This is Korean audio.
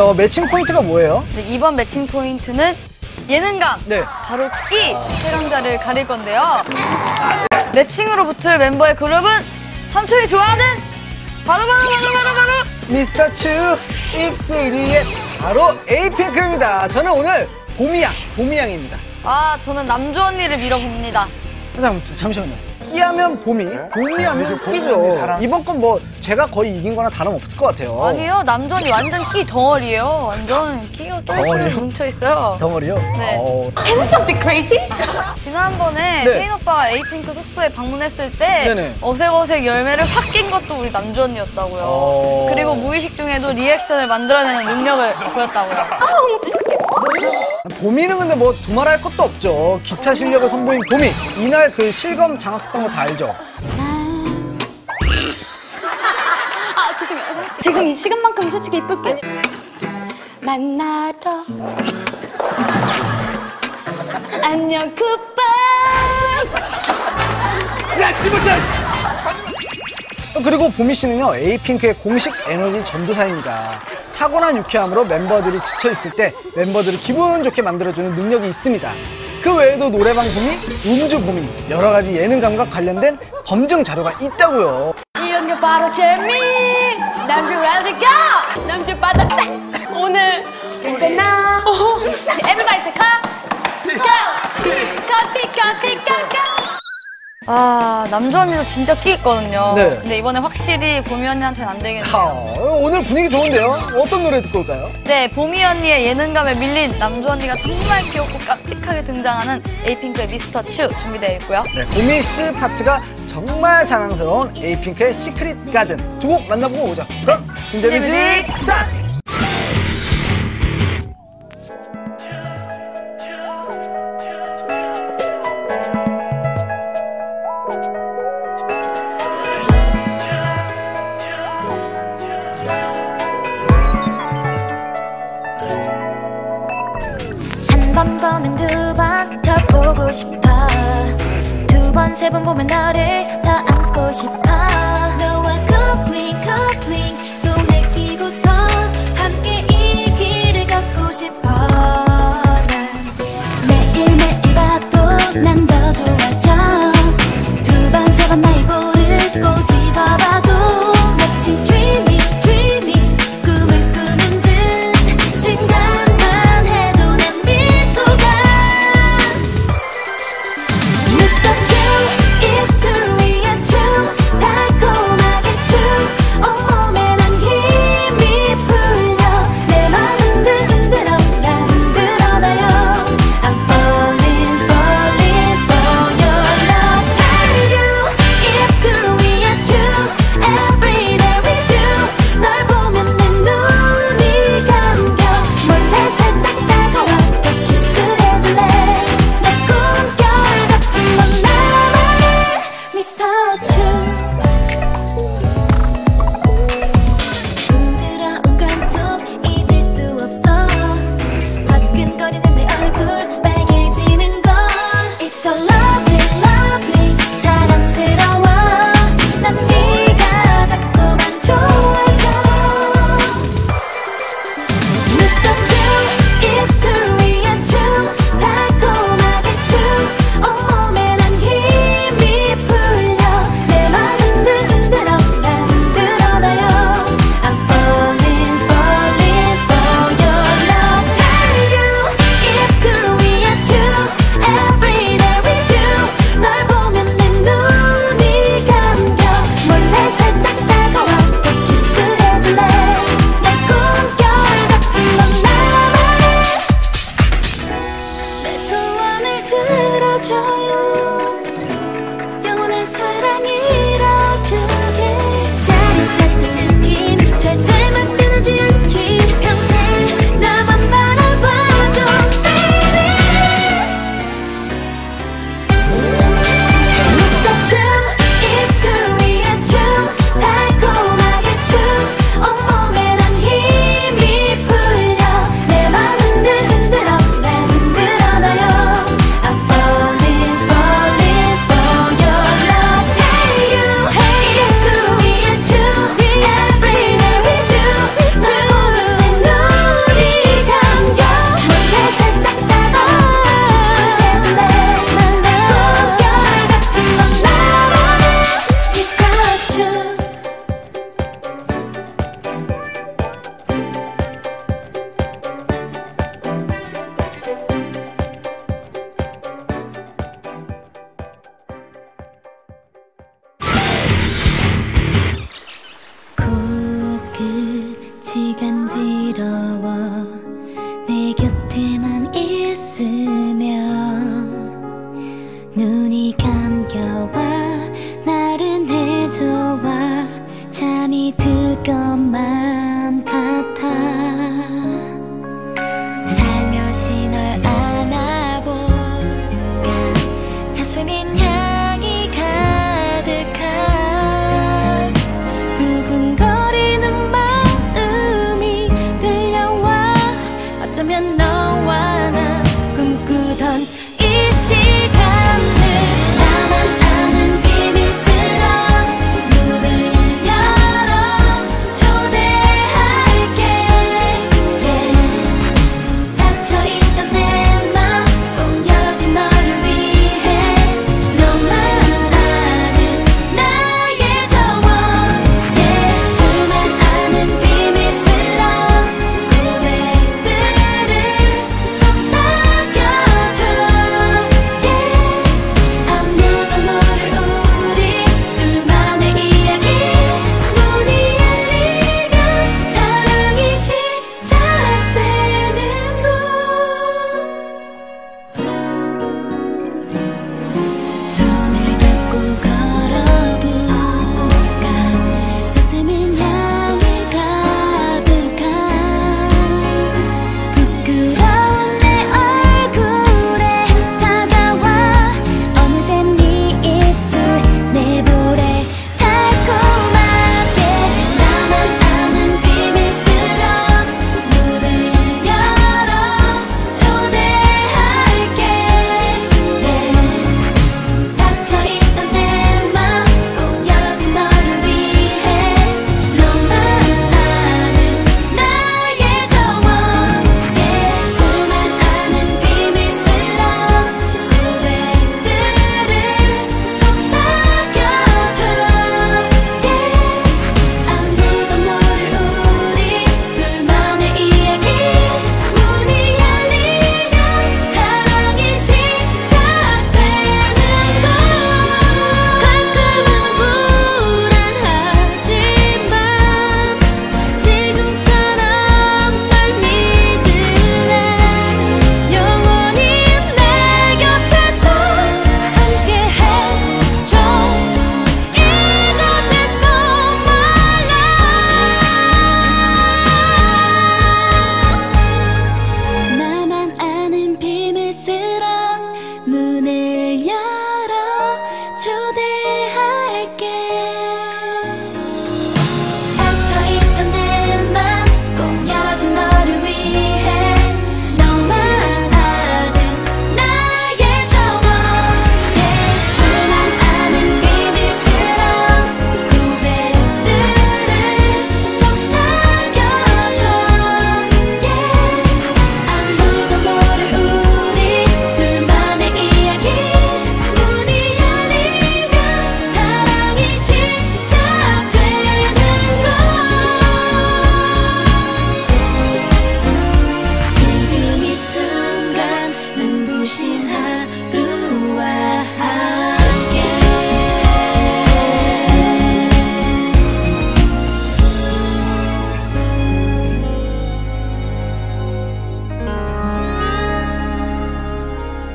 어, 매칭 포인트가 뭐예요? 네, 이번 매칭 포인트는 예능감. 네. 바로 끼세 강자를 가릴 건데요. 매칭으로 붙을 멤버의 그룹은 삼촌이 좋아하는 바로 바로 바로 바로 바로 미스터 추 입술이의 바로 에이핑크입니다. 저는 오늘 봄이양, 봄이양입니다. 아 저는 남주 언니를 밀어봅니다. 잠, 잠시만요. 끼하면 봄이, 봄이 하면 끼죠. 이번 건 뭐 제가 거의 이긴 거나 다름없을 것 같아요. 아니요 남주 언니 완전 끼 덩어리예요. 완전 끼가 덩어리요? 똘똘 뭉쳐 있어요. 덩어리요? 네. 어, Is this something crazy? 지난번에 네. 혜인 오빠가 에이핑크 숙소에 방문했을 때 네네. 어색어색 열매를 확 낀 것도 우리 남주 언니였다고요. 어. 그리고 무의식 중에도 리액션을 만들어내는 능력을 보였다고요. 봄이는 근데 뭐 두말할 것도 없죠. 기타 실력을 선보인 봄이. 이날 그 실검 장악했던 거 다 알죠? 지금 이 시간만큼 솔직히 이쁠게요. 만나러 안녕 굿바이 야, 집어쳐! 그리고 보미 씨는요, 에이핑크의 공식 에너지 전도사입니다. 타고난 유쾌함으로 멤버들이 지쳐있을 때 멤버들을 기분 좋게 만들어주는 능력이 있습니다. 그 외에도 노래방 봄이, 음주 봄이, 여러 가지 예능감과 관련된 검증 자료가 있다고요. 이런 게 바로 재미 남주 라지가 남주 받았다 오늘 괜찮아 Everybody say go go 커피 커피 커피 아, 남주 언니도 진짜 끼 있거든요. 네. 근데 이번에 확실히 보미 언니한테는 안 되겠네요. 하, 오늘 분위기 좋은데요? 어떤 노래 듣고 올까요? 네, 보미 언니의 예능감에 밀린 남주 언니가 정말 귀엽고 깜찍하게 등장하는 에이핑크의 미스터 츄 준비되어 있고요. 네, 보미 씨 파트가 정말 사랑스러운 에이핑크의 시크릿 가든 두 곡 만나보고 오죠. 그럼 신재뮤직 스타트! 두번세번 보면 너를 더 안고 싶어. 너와 coupling coupling. 손에 끼고서 함께 이 길을 걷고 싶어. 난 매일매일 봐도 난